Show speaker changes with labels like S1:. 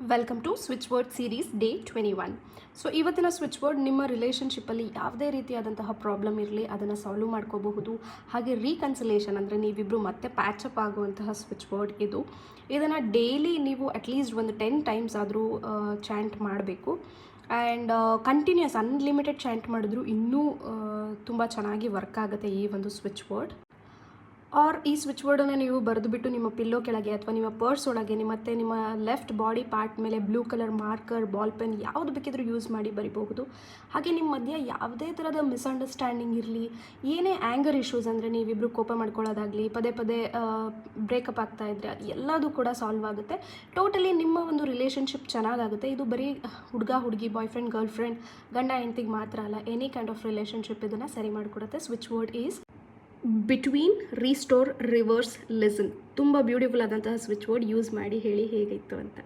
S1: Welcome to switch word series day twenty one so ಇವತ್ತಿನ switch word ನಿಮ್ಮ ರಿಲೇಷನ್ಶಿಪ್ಪಲ್ಲಿ ಯಾವುದೇ ರೀತಿಯಾದಂತಹ ಪ್ರಾಬ್ಲಮ್ ಇರಲಿ, ಅದನ್ನು ಸಾಲ್ವ್ ಮಾಡ್ಕೋಬಹುದು. ಹಾಗೆ ರೀಕನ್ಸಲೇಷನ್ ಅಂದರೆ ನೀವಿಬ್ಬರು ಮತ್ತೆ ಪ್ಯಾಚಪ್ ಆಗುವಂತಹ ಸ್ವಿಚ್ ವರ್ಡ್ ಇದು. ಇದನ್ನು ಡೈಲಿ ನೀವು ಅಟ್ಲೀಸ್ಟ್ ಒಂದು ಟೆನ್ ಟೈಮ್ಸ್ ಆದರೂ ಚಾಂಟ್ ಮಾಡಬೇಕು. ಆ್ಯಂಡ್ ಕಂಟಿನ್ಯೂಸ್ ಅನ್ಲಿಮಿಟೆಡ್ ಚಾಂಟ್ ಮಾಡಿದ್ರು ಇನ್ನೂ ತುಂಬ ಚೆನ್ನಾಗಿ ವರ್ಕ್ ಆಗುತ್ತೆ ಈ ಒಂದು ಸ್ವಿಚ್ ವರ್ಡ್ ಆರ್ ಈ ಸ್ವಿಚ್ ಬೋರ್ಡನ್ನು ನೀವು ಬರೆದುಬಿಟ್ಟು ನಿಮ್ಮ ಪಿಲ್ಲೋ ಕೆಳಗೆ ಅಥವಾ ನಿಮ್ಮ ಪರ್ಸ್ ಒಳಗೆ ಮತ್ತು ನಿಮ್ಮ ಲೆಫ್ಟ್ ಬಾಡಿ ಪಾರ್ಟ್ ಮೇಲೆ blue colour marker ball pen ಯಾವುದು ಬೇಕಿದ್ರೂ ಯೂಸ್ ಮಾಡಿ ಬರಿಬಹುದು. ಹಾಗೆ ನಿಮ್ಮ ಮಧ್ಯೆ ಯಾವುದೇ ಥರದ ಮಿಸ್ಅಂಡರ್ಸ್ಟ್ಯಾಂಡಿಂಗ್ ಇರಲಿ, ಏನೇ ಆ್ಯಂಗರ್ ಇಶ್ಯೂಸ್ ಅಂದರೆ ನೀವಿಬ್ಬರು ಕೋಪ ಮಾಡ್ಕೊಳ್ಳೋದಾಗಲಿ, ಪದೇ ಪದೇ ಬ್ರೇಕಪ್ ಆಗ್ತಾ ಇದ್ದರೆ ಎಲ್ಲದೂ ಕೂಡ ಸಾಲ್ವ್ ಆಗುತ್ತೆ. ಟೋಟಲಿ ನಿಮ್ಮ ಒಂದು ರಿಲೇಷನ್ಶಿಪ್ ಚೆನ್ನಾಗಾಗುತ್ತೆ. ಇದು ಬರೀ ಹುಡುಗ, ಹುಡುಗಿ ಬಾಯ್ ಫ್ರೆಂಡ್ ಗರ್ಲ್ ಫ್ರೆಂಡ್ ಗಂಡ, ಹೆಂಡತಿಗೆ ಮಾತ್ರ ಅಲ್ಲ ಎನಿ ಕೈಂಡ್ ಆಫ್ ರಿಲೇಷನ್ಶಿಪ್ ಇದನ್ನು ಸರಿ ಮಾಡಿಕೊಡುತ್ತೆ. Switch word is between restore reverse listen ತುಂಬ ಬ್ಯೂಟಿಫುಲ್ ಆದಂತಹ ಸ್ವಿಚ್ ಬೋರ್ಡ್ ಯೂಸ್ ಮಾಡಿ ಹೇಳಿ ಹೇಗಿತ್ತು ಅಂತ.